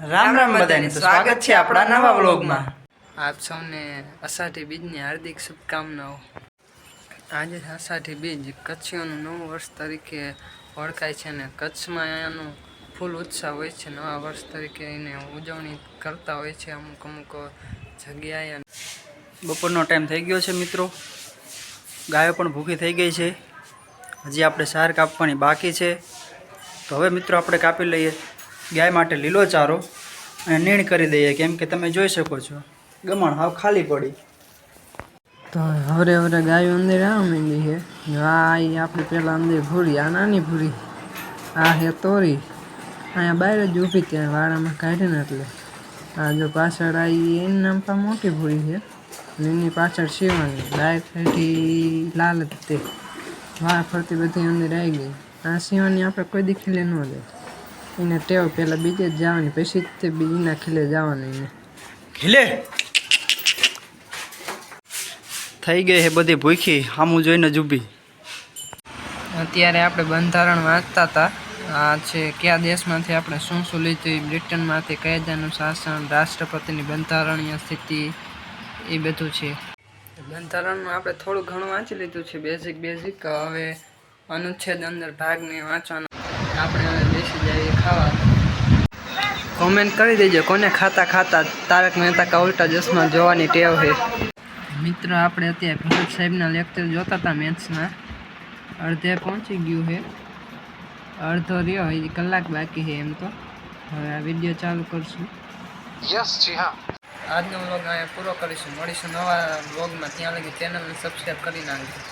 રામ રામ બધાને સ્વાગત છે આપણા નવા વ્લોગમાં. આપ સૌને અષાઢી બીજની હાર્દિક શુભકામનાઓ. આજે અષાઢી બીજ કચ્છીઓનું નવું વર્ષ તરીકે ઓળખાય છે અને કચ્છમાં એનું ફૂલ ઉત્સાહ હોય છે. નવા વર્ષ તરીકે એને ઉજવણી કરતા હોય છે અમુક અમુક જગ્યાએ. બપોરનો ટાઈમ થઈ ગયો છે મિત્રો. ગાયો પણ ભૂખી થઈ ગઈ છે. હજી આપણે સાર કાપવાની બાકી છે. તો હવે મિત્રો આપણે કાપી લઈએ. ગાય માટે લીલો ચારો અને નીણ કરી દઈએ કેમ કે તમે જોઈ શકો છો. ગમણ હાવ ખાલી પડી. તો હવરે હવરે ગાયો અંદર આવવા માંડી છે. આ આપણે પેલા અંદર ભૂરી, આ નાની ભૂરી, આ હે તોરી. અહીંયા બહાર જ ઊભી ત્યાં વાડામાં કાઢે ને એટલે. આ જો પાછળ આવી એની નામ પણ મોટી ભૂરી છે. એની પાછળ શિવાની. ગાય ફેટી લાલ તે વાળ ફરતી બધી અંદર આવી ગઈ. આ શિવાની આપણે કોઈ દીખી લે ન દે એને ટેવ પહેલાં બીજે જ જવાની પછી જ તે બીજીના ખીલે જવાનું એને. ખીલે? થઈ ગઈ છે બધી ભૂખી સામું જોઈને જ ઊભી. અત્યારે આપણે બંધારણ વાંચતા હતા. આ છે કયા દેશમાંથી આપણે શું શું લીધું બ્રિટનમાંથી કાયદાનું શાસન રાષ્ટ્રપતિની બંધારણીય સ્થિતિ એ બધું છે. બંધારણનું આપણે થોડું ઘણું વાંચી લીધું છે. બેઝિક બેઝિક હવે અનુચ્છેદ અંદર ભાગને વાંચવાનો. આપણે કોમેન્ટ કરી દેજો. કોને ખાતા ખાતા તારક મહેતા કા ઉલ્ટા ચશ્મા જોવાની ટેવ છે? મિત્રો, આપણે અત્યારે ભરત સાહેબના લેક્ચર જોતા હતા મેથ્સના અડધે પહોંચી ગયું છે. અડધો રહ્યો, હજી કલાક બાકી છે એમ તો. હવે આ વીડિયો ચાલુ કરશું. આજનો વ્લોગ અહીંયા પૂરો કરીશું. મળીશું નવા વ્લોગમાં ત્યાં લગી ચેનલને સબસ્ક્રાઈબ કરી નાખજો.